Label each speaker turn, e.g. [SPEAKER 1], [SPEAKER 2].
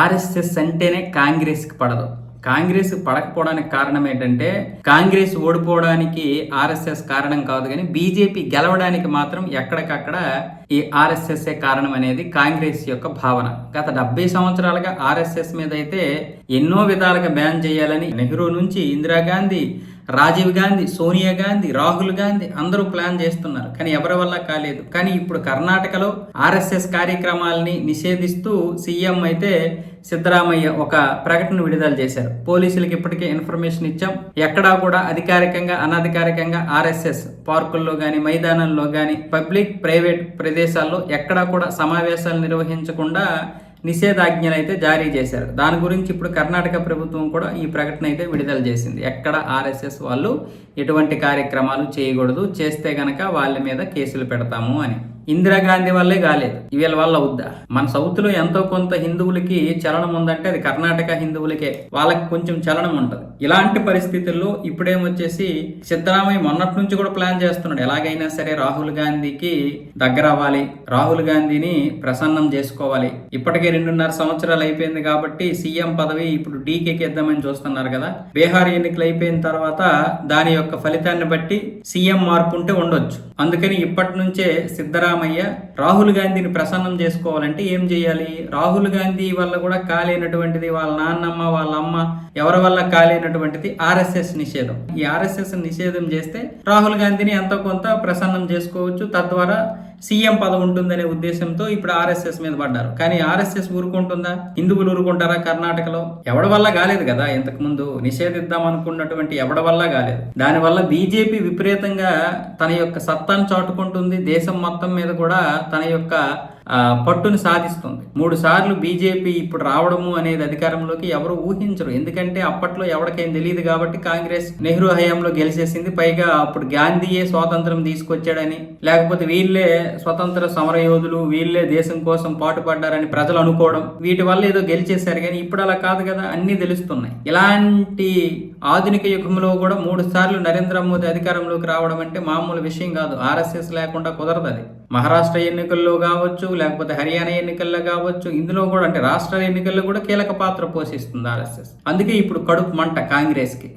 [SPEAKER 1] RSS అంటేనే కాంగ్రెస్కి పడదు. కాంగ్రెస్ పడకపోవడానికి కారణం ఏంటంటే కాంగ్రెస్ ఓడిపోవడానికి ఆర్ఎస్ఎస్ కారణం కాదు కానీ బీజేపీ గెలవడానికి మాత్రం ఎక్కడికక్కడ ఈ ఆర్ఎస్ఎస్ కారణం అనేది కాంగ్రెస్ యొక్క భావన. గత డెబ్బై సంవత్సరాలుగా ఆర్ఎస్ఎస్ మీద అయితే ఎన్నో విధాలుగా బ్యాన్ చేయాలని నెహ్రూ నుంచి ఇందిరాగాంధీ రాజీవ్ గాంధీ సోనియా గాంధీ రాహుల్ గాంధీ అందరూ ప్లాన్ చేస్తున్నారు. కానీ ఎవరి వల్ల కాలేదు. కానీ ఇప్పుడు కర్ణాటకలో ఆర్ఎస్ఎస్ కార్యక్రమాలని నిషేధిస్తూ సీఎం అయితే సిద్ధరామయ్య ఒక ప్రకటన విడుదల చేశారు. పోలీసులకు ఇప్పటికే ఇన్ఫర్మేషన్ ఇచ్చాం. ఎక్కడా కూడా అధికారికంగా అనధికారికంగా ఆర్ఎస్ఎస్ పార్కుల్లో కానీ మైదానంలో కానీ పబ్లిక్ ప్రైవేట్ ప్రదేశాల్లో ఎక్కడా కూడా సమావేశాలు నిర్వహించకుండా నిషేధాజ్ఞలు అయితే జారీ చేశారు. దాని గురించి ఇప్పుడు కర్ణాటక ప్రభుత్వం కూడా ఈ ప్రకటన అయితే విడుదల చేసింది. ఎక్కడ ఆర్ఎస్ఎస్ వాళ్ళు ఎటువంటి కార్యక్రమాలు చేయకూడదు చేస్తే గనక వాళ్ళ మీద కేసులు పెడతాము అని. ఇందిరాగాంధీ వల్లే కాలేదు. వీళ్ళ వల్ల వద్దా. మన సౌత్లో ఎంతో కొంత హిందువులకి చలనం ఉందంటే అది కర్ణాటక హిందువులకే. వాళ్ళకి కొంచెం చలనం ఉంటది. ఇలాంటి పరిస్థితుల్లో ఇప్పుడేమొచ్చేసి సిద్ధరామయ్య మొన్నటి నుంచి కూడా ప్లాన్ చేస్తున్నాడు. ఎలాగైనా సరే రాహుల్ గాంధీకి దగ్గర అవ్వాలి. రాహుల్ గాంధీని ప్రసన్నం చేసుకోవాలి. ఇప్పటికే రెండున్నర సంవత్సరాలు అయిపోయింది కాబట్టి సీఎం పదవి ఇప్పుడు డీకేకి ఇద్దామని చూస్తున్నారు కదా. బీహార్ ఎన్నికలు అయిపోయిన తర్వాత దాని యొక్క ఫలితాన్ని బట్టి సీఎం మార్పు ఉంటే ఉండొచ్చు. అందుకని ఇప్పటి నుంచే సిద్ధరామ సిద్ధరామయ్య రాహుల్ గాంధీని ప్రసన్నం చేసుకోవాలంటే ఏం చేయాలి? రాహుల్ గాంధీ వల్ల కూడా కాలేనటువంటిది వాళ్ళ నాన్నమ్మ వాళ్ళ అమ్మ ఎవరి వల్ల కాలేనటువంటిది ఆర్ఎస్ఎస్ నిషేధం. ఈ ఆర్ఎస్ఎస్ నిషేధం చేస్తే రాహుల్ గాంధీని ఎంతో కొంత ప్రసన్నం చేసుకోవచ్చు. తద్వారా సీఎం పదవి ఉంటుందనే ఉద్దేశంతో ఇప్పుడు ఆర్ఎస్ఎస్ మీద పడ్డారు. కానీ ఆర్ఎస్ఎస్ ఊరుకుంటుందా? హిందువులు ఊరుకుంటారా కర్ణాటకలో? ఎవడి వల్ల కాలేదు కదా ఇంతకు ముందు? నిషేధిద్దాం అనుకున్నటువంటి ఎవడ వల్ల కాలేదు? దానివల్ల బీజేపీ విపరీతంగా తన యొక్క సత్తాను చాటుకుంటుంది. దేశం మొత్తం మీద కూడా తన యొక్క పట్టును సాధిస్తుంది. మూడు సార్లు బీజేపీ ఇప్పుడు రావడము అనేది అధికారంలోకి ఎవరు ఊహించరు. ఎందుకంటే అప్పట్లో ఎవరికేం తెలియదు కాబట్టి కాంగ్రెస్ నెహ్రూ హయాంలో గెలిచేసింది. పైగా అప్పుడు గాంధీయే స్వాతంత్రం తీసుకొచ్చాడని లేకపోతే వీళ్ళే స్వతంత్ర సమరయోధులు వీళ్ళే దేశం కోసం పాటుపడ్డారని ప్రజలు అనుకోవడం వీటి వల్ల ఏదో గెలిచేశారు. కానీ ఇప్పుడు అలా కాదు కదా అన్ని తెలుస్తున్నాయి. ఇలాంటి ఆధునిక యుగంలో కూడా మూడు సార్లు నరేంద్ర మోదీ అధికారంలోకి రావడం అంటే మామూలు విషయం కాదు. ఆర్ఎస్ఎస్ లేకుండా కుదరదు అది. మహారాష్ట్ర ఎన్నికల్లో కావచ్చు లేకపోతే హర్యానా ఎన్నికల్లో కావచ్చు ఇందులో కూడా అంటే రాష్ట్ర ఎన్నికల్లో కూడా కీలక పాత్ర పోషిస్తుంది ఆర్ఎస్ఎస్. అందుకే ఇప్పుడు కడుపు మంట కాంగ్రెస్కి.